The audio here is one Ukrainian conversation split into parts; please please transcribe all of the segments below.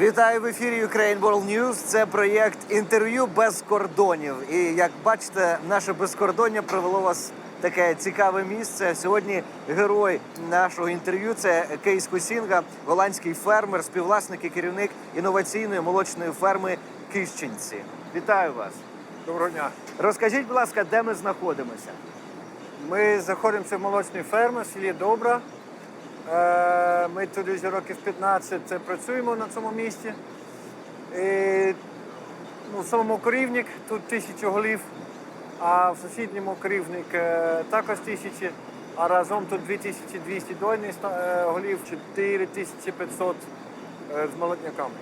Вітаю в ефірі Ukraine World News. Це проєкт інтерв'ю без кордонів. І як бачите, наше безкордоння привело вас в таке цікаве місце. Сьогодні герой нашого інтерв'ю це Кейс Кусінга, голландський фермер, співвласник і керівник інноваційної молочної ферми Кищенці. Вітаю вас. Доброго дня. Розкажіть, будь ласка, де ми знаходимося? Ми знаходимося в молочній фермі в селі Добра. Е, Ми тут вже років 15 працюємо на цьому місці. І, ну, в самому корівник тут тисячу голів, а в сусідньому корівник е, також тисячі, а разом тут 2200 дойних е, голів, 4500 е, з молодняками.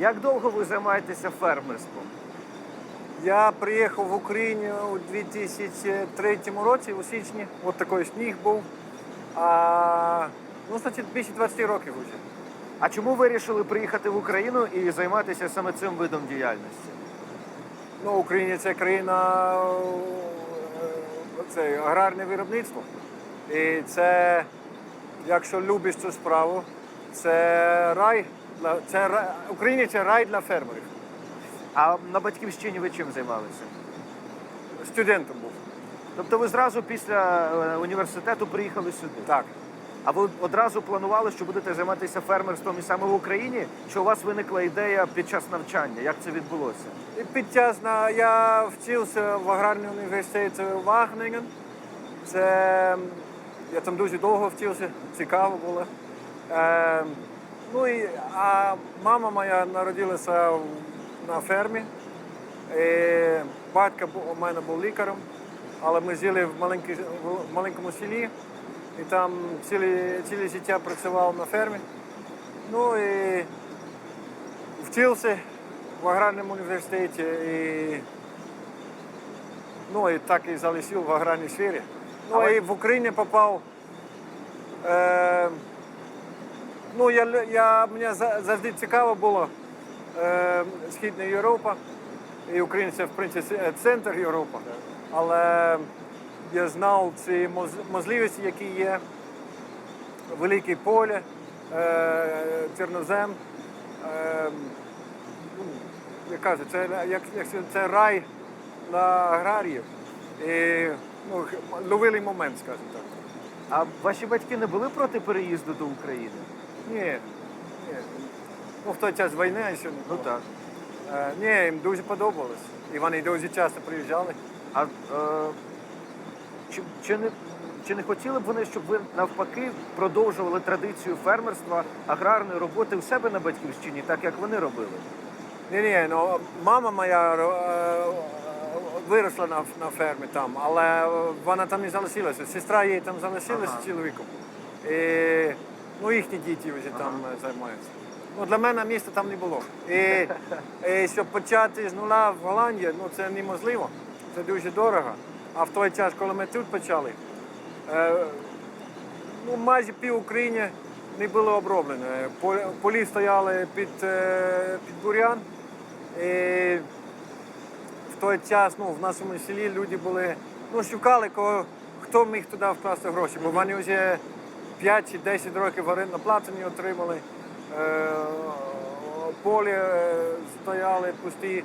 Як довго ви займаєтеся фермерством? Я приїхав в Україну у 2003 році, у січні. От такий сніг був. А, ну, значить, більше 20 років вже. А чому ви вирішили приїхати в Україну і займатися саме цим видом діяльності? Ну, Україна це країна е, це аграрне виробництво. І це, якщо любиш цю справу, це рай. Для, це, ра- Україна це рай для фермерів. А на батьківщині ви чим займалися? Студентом був. Тобто ви зразу після е, університету приїхали сюди? Так. А ви одразу планували, що будете займатися фермерством і саме в Україні? Чи у вас виникла ідея під час навчання? Як це відбулося? Під час на я вчився в аграрному університеті Вагненген. Це я там дуже довго вчився, цікаво було. Е, ну і а мама моя народилася на фермі. І батько у мене був лікарем, але ми жили в маленькому селі і там ціле, ціле життя працював на фермі. Ну і вчився в аграрному університеті і, ну, і так і залишив в аграрній сфері. Ну Але- і в Україні попав. Е, ну, я, я, мені завжди цікаво було е, Східна Європа. І Україна це, в принципі, центр Європи. Але я знав ці можливості, які є. Велике поле, е, чорнозем. Е, ну, я кажу, це, як, як це- рай для аграріїв. І ну, ловили момент, скажімо так. А ваші батьки не були проти переїзду до України? Ні, ні. Ну, в той час війни а ще не Ну так. Е, ні, їм дуже подобалось. І вони дуже часто приїжджали. А е, чи, чи, не, чи не хотіли б вони, щоб ви навпаки продовжували традицію фермерства, аграрної роботи у себе на батьківщині, так як вони робили? Ні, ні, ну мама моя е, виросла на, на фермі там, але вона там не залишилася. Сестра її там залишилася Ага. з чоловіком. І, ну, їхні діти вже там е, займаються. Ну, для мене міста там не було. І, і щоб почати з нуля в Голландії, ну це неможливо. Це дуже дорого. А в той час, коли ми тут почали, е, ну, майже пів України не було оброблено. Полі стояли під, е, під бурян. І в той час ну, в нашому селі люди були, ну, шукали, кого, хто міг туди вкласти гроші, бо вони вже 5 чи 10 років орендну плату не отримали. Е, полі стояли пусті.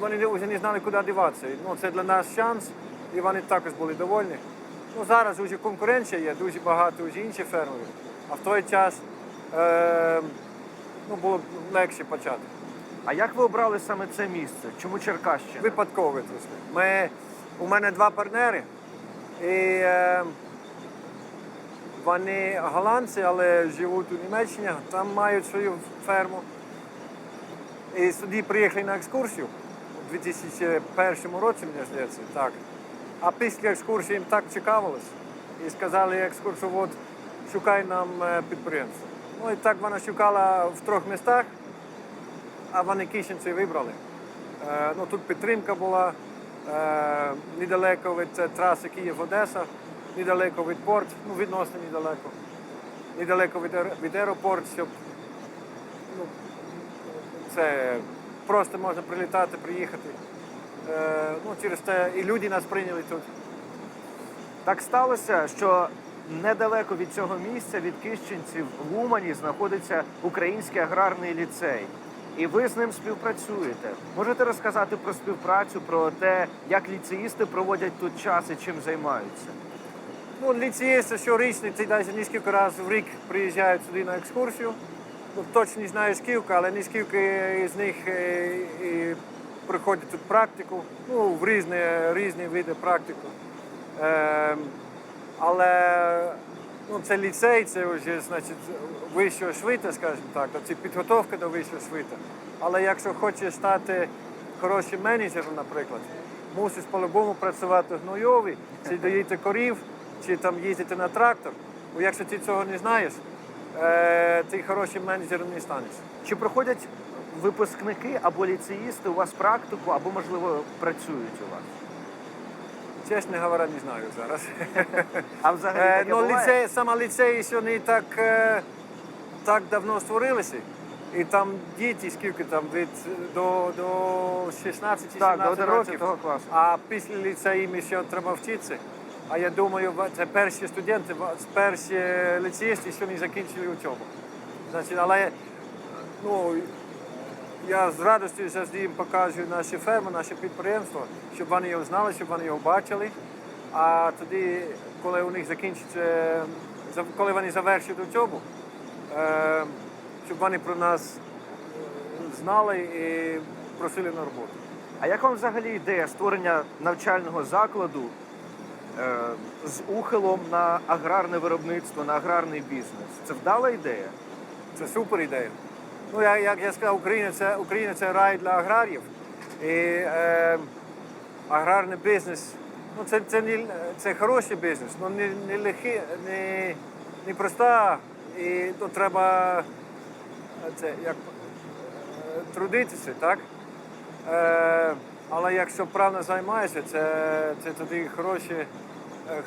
Вони вже не знали, куди діватися. Ну, це для нас шанс, і вони також були довольні. Ну, зараз вже конкуренція є, дуже багато вже інших фермерів. А в той час е, ну, було легше почати. А як ви обрали саме це місце? Чому Черкащина? Випадково трошки. Ми, у мене два партнери. І е, вони голландці, але живуть у Німеччині, там мають свою ферму. І сюди приїхали на екскурсію у 2001 році, мені здається, так. А після екскурсії їм так цікавилось. І сказали екскурсовод, шукай нам е, підприємство. Ну і так вона шукала в трьох містах, а вони Кищенці вибрали. Е, ну, тут підтримка була е, недалеко від е, траси Київ-Одеса, недалеко від порт, ну відносно недалеко. Недалеко від, від аеропорту, щоб ну, це просто можна прилітати, приїхати. Е, ну, через те і люди нас прийняли тут. Так сталося, що недалеко від цього місця, від Кищенців в Умані, знаходиться Український аграрний ліцей. І ви з ним співпрацюєте. Можете розказати про співпрацю, про те, як ліцеїсти проводять тут час і чим займаються? Ну, ліцеїсти щорічно, ти навіть не скільки разів в рік приїжджають сюди на екскурсію. Ну, точно знаю скільки, але не скільки з них е, і проходять тут практику, ну, в різні, різні види практику. Ем, але ну, це ліцей, це вже значить, вища освіта, скажімо так, це підготовка до вищої освіти. Але якщо хочеш стати хорошим менеджером, наприклад, мусиш по-любому працювати в гнойові, чи доїти корів, чи там їздити на трактор. Бо якщо ти цього не знаєш, е, ти хорошим менеджером не станеш. Чи проходять випускники або ліцеїсти у вас практику, або, можливо, працюють у вас? Чесно говоря, не знаю зараз. А взагалі Е, таке ну, буває? ліцей, саме ліцеї не так, е, так давно створилися. І там діти, скільки там від до, до 16 чи Так, 17 до років. 11 класу. А після ліцею їм ще треба вчитися. А я думаю, це перші студенти, перші ліцеїсти, що не закінчили учобу. Значить, але ну, я з радістю завжди їм показую наші ферми, наше підприємство, щоб вони його знали, щоб вони його бачили. А тоді, коли у них закінчиться, коли вони завершать учобу, е, щоб вони про нас знали і просили на роботу. А як вам взагалі ідея створення навчального закладу з ухилом на аграрне виробництво, на аграрний бізнес? Це вдала ідея? Це супер ідея. Ну, я, як я сказав, Україна це, Україна це рай для аграріїв. І е, аграрний бізнес, ну, це, це, не, це хороший бізнес, але не, не, лихий, не, не проста. І то треба е, це, як, е, трудитися, так? Е, але якщо правильно займаєшся, це, це тоді хороший, е,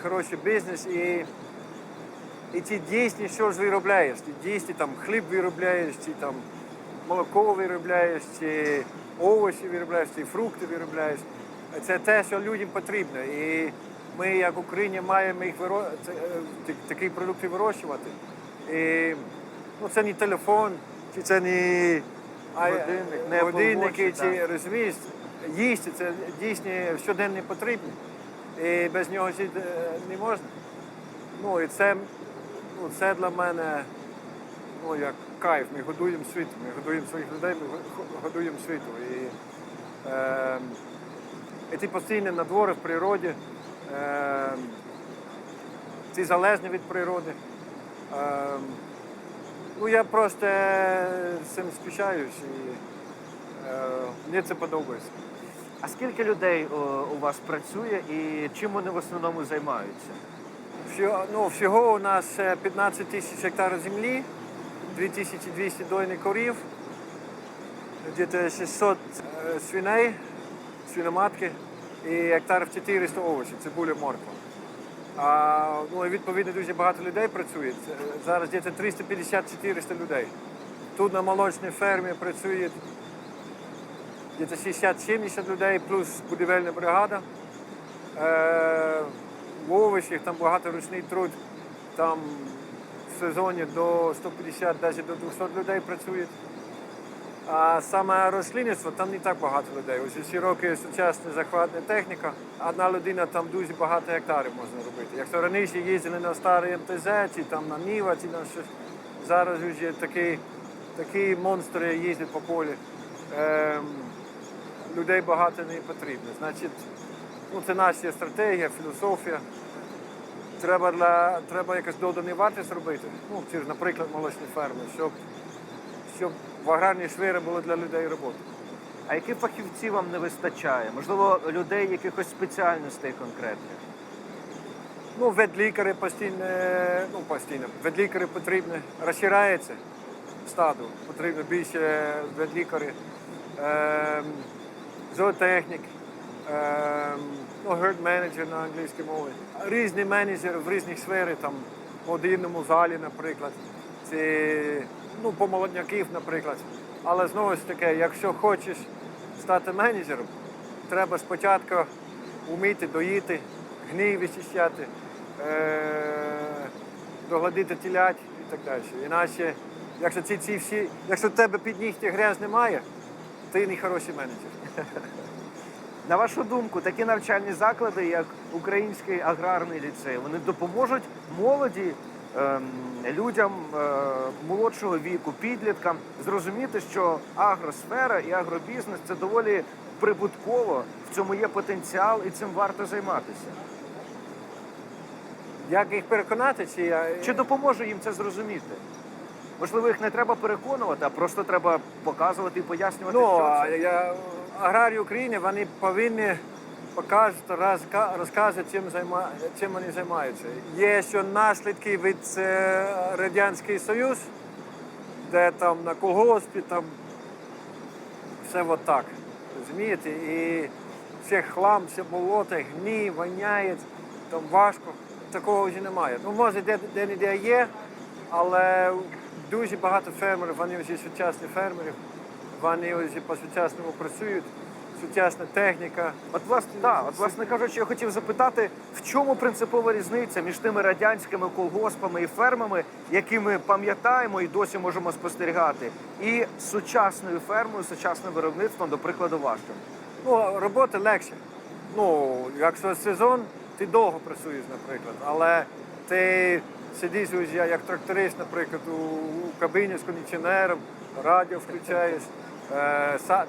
хороший бізнес. І, і ті дійсні, що ж виробляєш? Ті дійсні там хліб виробляєш, чи там молоко виробляєш, чи овочі виробляєш, чи фрукти виробляєш. Це те, що людям потрібно. І ми, як Україна, маємо їх виро... е, такі продукти вирощувати. І ну, це не телефон, чи це не годинники, чи розумієш, їсти це дійсно щоденно потрібно. І без нього жити е, не можна. Ну і це, ну, це для мене ну, як кайф. Ми годуємо світ, ми годуємо своїх людей, ми годуємо світу. І, е, і ти постійно на дворі в природі, е, ти залежний від природи. Е, ну, я просто з цим спішаюсь і е, мені це подобається. А скільки людей о, у вас працює і чим вони в основному займаються? Всього, ну, всього у нас е, 15 тисяч гектарів землі, 2200 дойних корів, десь 600 е, свиней, свиноматки і гектарів 400 овочів, цибуля, морква. А, ну, відповідно дуже багато людей працює. Е, Зараз десь 350-400 людей. Тут на молочній фермі працює десь 60-70 людей, плюс будівельна бригада. Е, в овочах там багато ручний труд. Там в сезоні до 150, навіть до 200 людей працюють. А саме рослинництво там не так багато людей. Ось усі роки сучасна захватна техніка. Одна людина там дуже багато гектарів можна робити. Якщо раніше їздили на старий МТЗ, чи там на Ніва, чи на щось, зараз вже такі, такі монстри їздять по полі. Ем, людей багато не потрібно. Значить, ну, це наша стратегія, філософія. Треба, для, треба якось доданий вартість робити. Ну, ці ж, наприклад, молочні ферми, щоб, щоб в аграрній сфері було для людей роботи. А яких фахівців вам не вистачає? Можливо, людей якихось спеціальностей конкретних? Ну, ветлікари постійно, ну, постійно. Ветлікари потрібні, розширяється стадо, потрібно більше ветлікарів, ем, зоотехнік, ем, ну, herd менеджер на англійській мові. Різні менеджери в різних сферах, там, по одному залі, наприклад, чи ну, по молодняків, наприклад. Але знову ж таки, якщо хочеш стати менеджером, треба спочатку вміти доїти, гній вичищати, е- доглядити тілять і так далі. Іначе, якщо ці, ці всі, якщо в тебе під нігті грязь немає, ти не хороший менеджер. На вашу думку, такі навчальні заклади, як Український аграрний ліцей, вони допоможуть молоді ем, людям е, молодшого віку, підліткам зрозуміти, що агросфера і агробізнес це доволі прибутково, в цьому є потенціал і цим варто займатися. Як їх переконати, чи я. Чи допоможе їм це зрозуміти? Можливо, їх не треба переконувати, а просто треба показувати і пояснювати, Ну, що це. я, аграрії України вони повинні показувати, розказувати, чим, займа, чим вони займаються. Є що наслідки від е, Радянський Союз, де там на колгоспі там все от так. Розумієте? І все хлам, все болото, гній, воняє, там важко. Такого вже немає. Ну, може, де, де де є, але дуже багато фермерів, вони вже сучасні фермери, вони вже по-сучасному працюють, сучасна техніка. От власне, да, от, власне кажучи, я хотів запитати, в чому принципова різниця між тими радянськими колгоспами і фермами, які ми пам'ятаємо і досі можемо спостерігати, і сучасною фермою, сучасним виробництвом, до прикладу, вашим. Ну, робота легше. Ну, якщо сезон, ти довго працюєш, наприклад, але ти сидиш як тракторист, наприклад, у, кабіні з кондиціонером, радіо включаєш,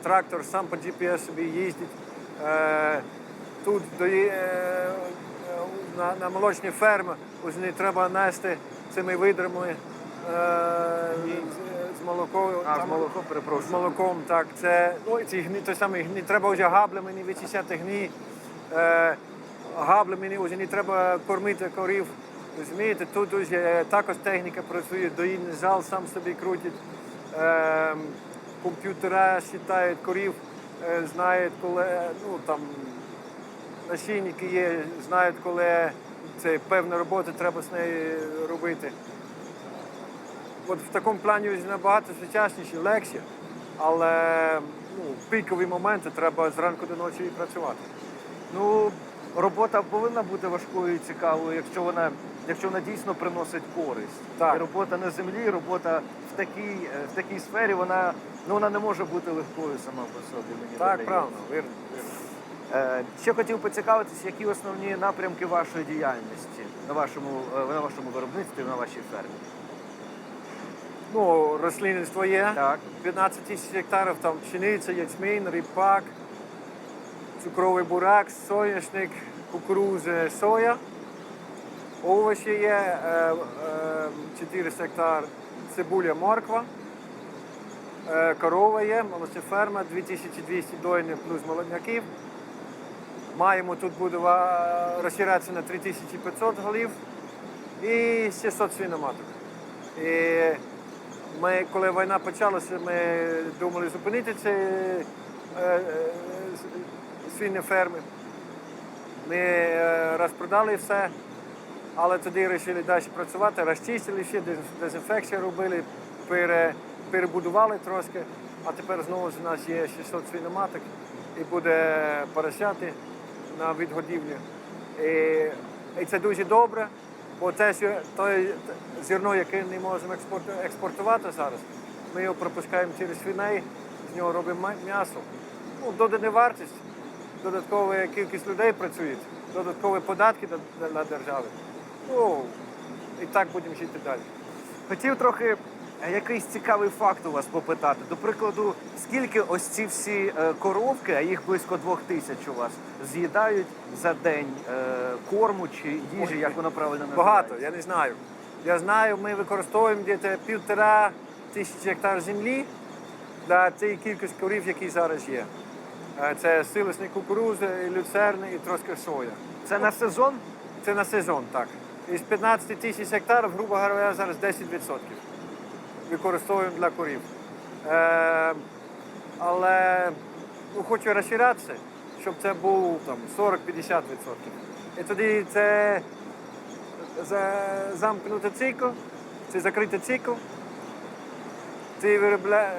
трактор сам по GPS собі їздить. Е, тут е, на, на молочні ферми вже не треба нести цими видрами е, з, з. А, з молоком, з молоком, так. Це ну, ці гні, той самий гні. Треба вже габлями не вичищати гні. Е, габлями вже не треба кормити корів. Розумієте, тут вже також техніка працює, доїдний зал сам собі крутить. Комп'ютера считають корів, е, знають, коли ну, там, насильники є, знають, коли це певна робота треба з нею робити. От в такому плані набагато сучасніше, легше, але ну, пікові моменти треба зранку до ночі і працювати. Ну, робота повинна бути важкою і цікавою, якщо вона, якщо вона дійсно приносить користь. Так. І робота на землі, робота в такій, е, в такій сфері, вона, ну, вона не може бути легкою сама по собі. Мені Так, правильно, вірно. вірно. Е, Ще хотів поцікавитися, які основні напрямки вашої діяльності на вашому, е, на вашому виробництві, на вашій фермі. Ну, рослинництво є. Так. 15 тисяч гектарів, там пшениця, ячмінь, ріпак, цукровий бурак, соняшник, кукурудза, соя. Овочі є, е, е, 400 гектар, цибуля, морква. Е, корова є, молочна ферма, 2200 дойних плюс молодняків. Маємо тут буде розширатися на 3500 голів і 600 свиноматок. І ми, коли війна почалася, ми думали зупинити ці е, е, свині ферми. Ми е, розпродали все, але тоді вирішили далі працювати, розчистили ще, дез- дезінфекцію робили, пере, перебудували трошки, а тепер знову ж у нас є 600 свиноматок і буде поросяти на відгодівлю. І, і це дуже добре, бо те, що той зерно, яке не можемо експортувати зараз, ми його пропускаємо через свиней, з нього робимо м'ясо. Ну, додана вартість, додаткова кількість людей працює, додаткові податки для держави. Ну, і так будемо жити далі. Хотів трохи е, якийсь цікавий факт у вас попитати. До прикладу, скільки ось ці всі е, коровки, а їх близько двох тисяч у вас, з'їдають за день е, корму чи їжі, як воно правильно Багато, я не знаю. Я знаю, ми використовуємо десь півтора тисячі гектар землі для тієї кількості корів, які зараз є. Це силосні кукурудзи, і люцерни і трошки соя. Це на сезон? Це на сезон, так. Із 15 тисяч гектарів, грубо говоря, зараз 10% використовуємо для корів. Е, але ну, хочу розширятися, щоб це там, 40-50%. І тоді це за- замкнутий цикл, це закритий цикл. Ти виробля...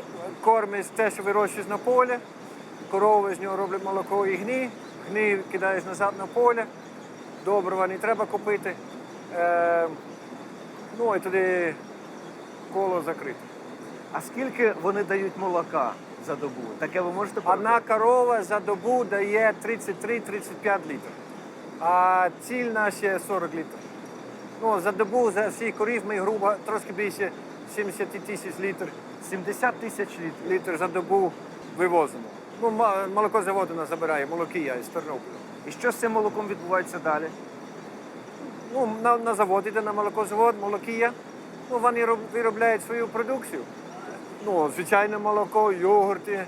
кормиш те, що вирощуєш на полі, корови з нього роблять молоко і гні, гні кидаєш назад на поле, добрива не треба купити. Е, Ну і тоді коло закрите. А скільки вони дають молока за добу? Таке ви можете Одна корова за добу дає 33-35 літрів, а ціль наша 40 літрів. Ну, за добу за всіх корів ми грубо трошки більше 70 тисяч літрів, 70 тисяч літрів. за добу вивозимо. Ну, молокозавод у нас забирає, молокія із Тернополя. І що з цим молоком відбувається далі? Ну, на, на завод іде на молокозавод, молокія. Ну, вони роб- виробляють свою продукцію. Ну, звичайне молоко, йогурти,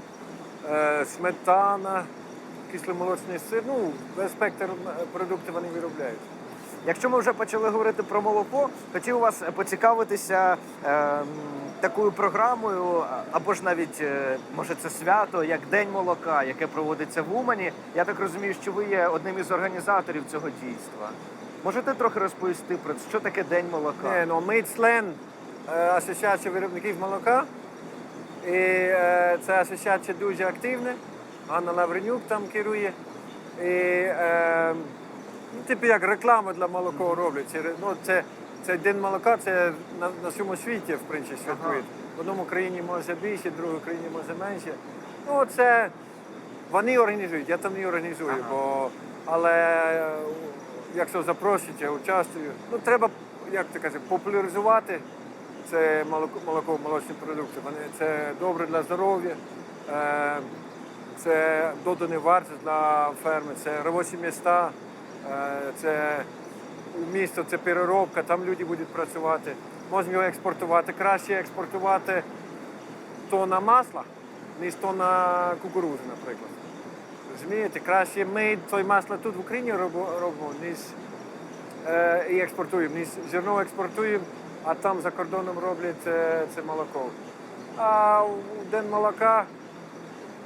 е, сметана, кисломолочний сир. Ну, весь спектр е, продуктів вони виробляють. Якщо ми вже почали говорити про молоко, хотів вас поцікавитися е, такою програмою, або ж навіть е, може це свято, як День молока, яке проводиться в Умані. Я так розумію, що ви є одним із організаторів цього дійства. Можете трохи розповісти про це, що таке День молока? Не, ну, ми член е, асоціації виробників молока. І е, ця асоціація дуже активна. Ганна Лавренюк там керує. І, е, ну, типу як реклама для молока роблять. Це, ну, це, це день молока, це на, на всьому світі, в принципі, святкують. В одному країні може більше, в другій країні може менше. Ну, це вони організують, я там не організую, бо але е, якщо запрошують, я участвую. Ну треба, як ти кажеш, популяризувати це молоко, молоко молочні продукти. Вони це добре для здоров'я, е, це доданий вартість для ферми, це робочі міста, е, це місто, це переробка, там люди будуть працювати. Можемо його експортувати. Краще експортувати тонна масла, ніж тонна кукурудзи, наприклад. Розумієте, краще ми той масло тут в Україні робимо, ніж е, експортуємо, ніж зерно експортуємо, а там за кордоном роблять е, це молоко. А у день молока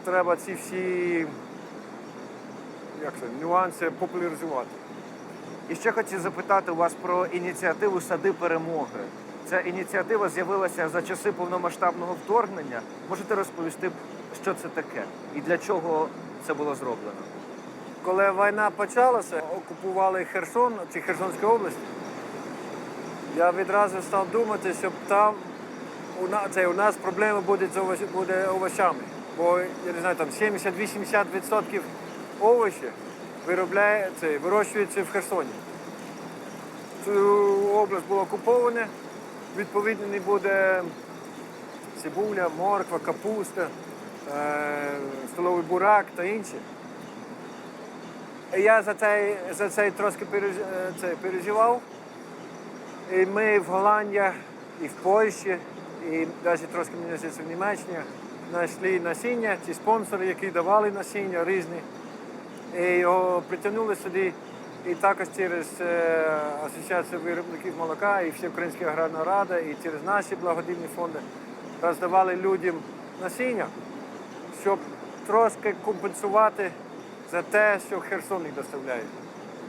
треба ці всі як це, нюанси популяризувати. І ще хотів запитати вас про ініціативу Сади перемоги. Ця ініціатива з'явилася за часи повномасштабного вторгнення. Можете розповісти, що це таке і для чого це було зроблено? Коли війна почалася, окупували Херсон чи Херсонську область, я відразу став думати, щоб там у нас, це, у нас проблема буде з овоч, буде овочами. Бо я не знаю, там 70-80% овочів виробляє, вирощується в Херсоні. Цю область була окупована, відповідно не буде цибуля, морква, капуста, столовий бурак та інше. Я за цей, за цей трошки е, переживав. І ми в Голландії і в Польщі, і навіть трошки мені здається, в Німеччині знайшли насіння, ці спонсори, які давали насіння різні. І його притягнули сюди. І також через е, Асоціацію виробників молока і Всеукраїнська аграрна рада, і через наші благодійні фонди роздавали людям насіння, щоб трошки компенсувати за те, що Херсон їх доставляє.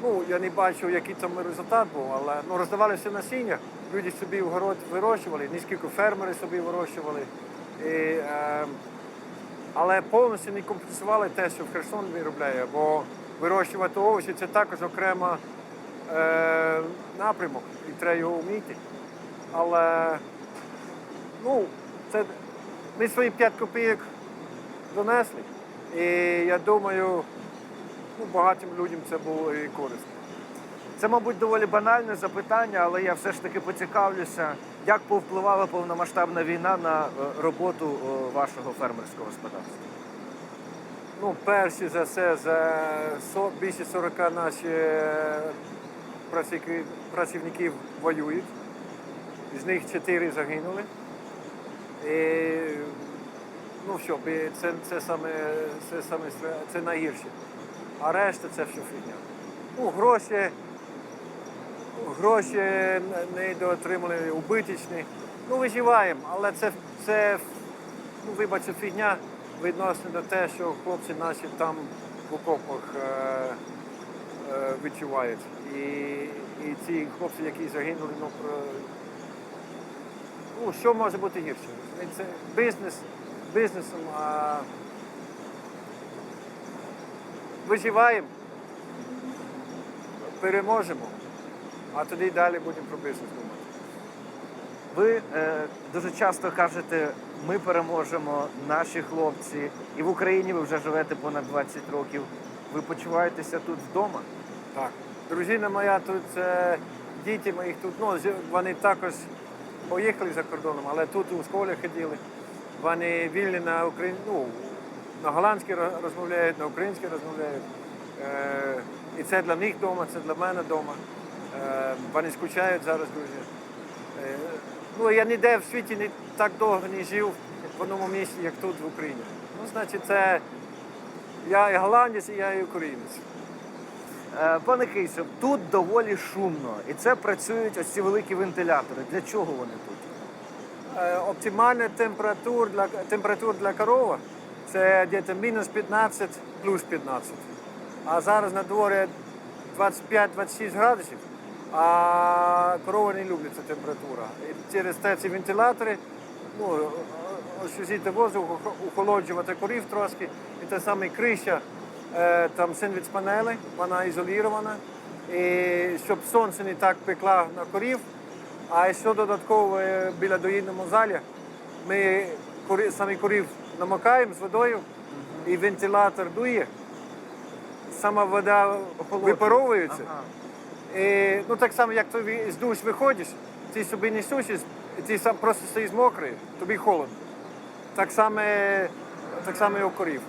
Ну, я не бачив, який там результат був, але ну, роздавали все насіння, люди собі в город вирощували, нескільки фермери собі вирощували. І, е, але повністю не компенсували те, що Херсон виробляє, бо вирощувати овочі це також окрема е, напрямок, і треба його вміти. Але ну, це, ми свої 5 копійок донесли. І я думаю, ну, багатим людям це було і корисно. Це, мабуть, доволі банальне запитання, але я все ж таки поцікавлюся, як повпливала повномасштабна війна на е, роботу е, вашого фермерського господарства. Ну, перші за все, за більше 40 наші е, працівників воюють. З них 4 загинули. І, ну, і це, це, саме, це, саме, це найгірше. А решта це все фігня. Ну, гроші, гроші не доотримали. Ну, виживаємо, але це, це ну, вибачте, фігня відносно до те, що хлопці наші там в окопах е, е, відчувають. І, і ці хлопці, які загинули, ну, про, ну що може бути гірше? Це бізнес, бізнесом, а виживаємо, переможемо, а тоді далі будемо про бізнес думати. Ви е, дуже часто кажете, ми переможемо, наші хлопці, і в Україні ви вже живете понад 20 років. Ви почуваєтеся тут вдома? Так. Дружина моя тут, е, діти моїх тут, ну, вони також поїхали за кордоном, але тут у школі ходили. Вони вільні на Україн... ну, на голландській розмовляють, на українській розмовляють. Е, і це для них вдома, це для мене вдома. Е, вони скучають зараз дуже. Е, ну, я ніде в світі не так довго не жив в одному місці, як тут в Україні. Ну, значить, це я і голландець, і я і українець. Е, Пане Кейсо, тут доволі шумно, і це працюють ось ці великі вентилятори. Для чого вони тут? Е, Оптимальна температура для, температура для корови це десь мінус 15 плюс 15. А зараз на дворі 25-26 градусів, а корови не люблять цю температуру. І через ці вентилятори ну, освіжити воздух, охолоджувати корів трошки. І те саме криша, е, там сендвіч панели, вона ізолірована. І щоб сонце не так пекла на корів, а ще додатково е, біля доїдному залі ми самі корів намокаємо з водою, і вентилятор дує. Сама вода випаровується. Ага. І, ну так само, як ти з душ виходиш, ти собі не і ти сам просто стоїш мокрий, тобі холодно. Так само, так само і у корів.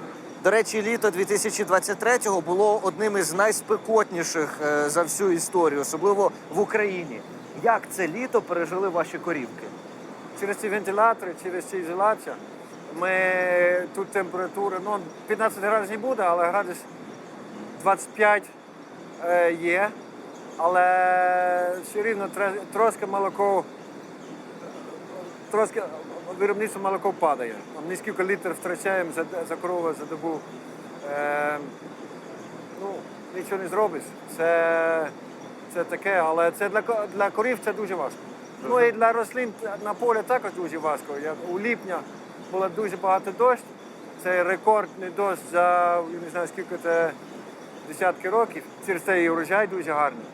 До речі, літо 2023-го було одним із найспекотніших е, за всю історію, особливо в Україні. Як це літо пережили ваші корівки? Через ці вентилятори, через ці ізоляцію, ми тут температура, ну 15 градусів не буде, але градус 25 е, є. Але все рівно трошки молоко, трошки виробництво молоко падає. Ми скільки літрів втрачаємо за, за корову за добу. Е, ну, нічого не зробиш. Це, це таке, але це для, для корів це дуже важко. Ну і для рослин на полі також дуже важко. Як у ліпня було дуже багато дощ. Це рекордний дощ за я не знаю скільки це десятки років. Через це і урожай дуже гарний.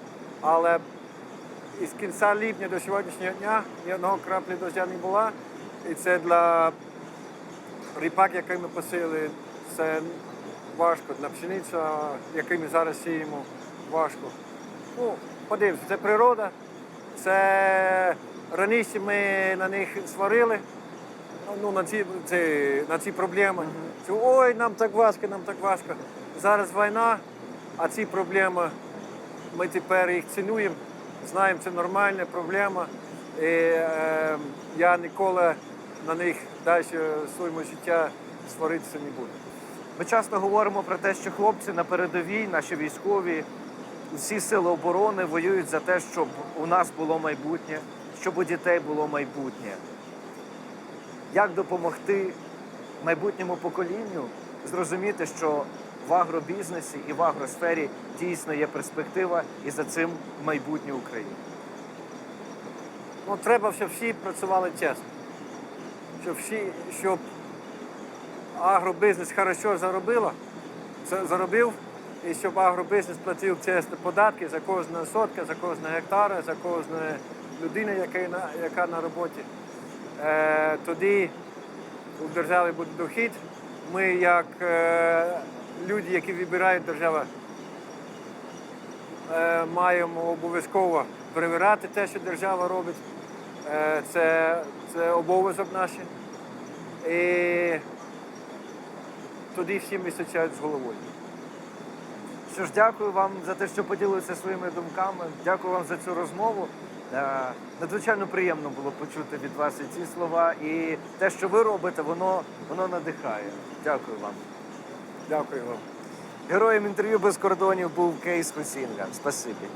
Але із кінця липня до сьогоднішнього дня ні одного краплі дощу не було. І це для ріпак, який ми посили, це важко. Для пшениця, який ми зараз сіємо, важко. Ну, подивимося, це природа. Це раніше ми на них сварили. Ну, на ці, ці, на ці проблеми. Це, Ой, нам так важко, нам так важко. Зараз війна, а ці проблеми ми тепер їх цінуємо, знаємо, це нормальна проблема. І, е, я ніколи на них далі своєму життя сваритися не буду. Ми часто говоримо про те, що хлопці на передовій, наші військові, всі сили оборони воюють за те, щоб у нас було майбутнє, щоб у дітей було майбутнє. Як допомогти майбутньому поколінню зрозуміти, що в агробізнесі і в агросфері дійсно є перспектива, і за цим майбутнє України? Ну, треба, щоб всі працювали чесно. Щоб всі, щоб агробізнес хорошо заробило, за- заробив, і щоб агробізнес платив чесно податки за кожного сотка, за кожного гектара, за кожну людину, яка на, яка на роботі. Е, тоді у держави буде дохід. Ми, як е, люди, які вибирають державу, е, маємо обов'язково перевіряти те, що держава робить. Е, це, це обов'язок наш. І тоді всім вистачають з головою. Що ж, дякую вам за те, що поділилися своїми думками. Дякую вам за цю розмову. Е, Надзвичайно приємно було почути від вас і ці слова. І те, що ви робите, воно, воно надихає. Дякую вам. Дякую вам. Героєм інтерв'ю без кордонів був Кейс Хусінга. Спасибі.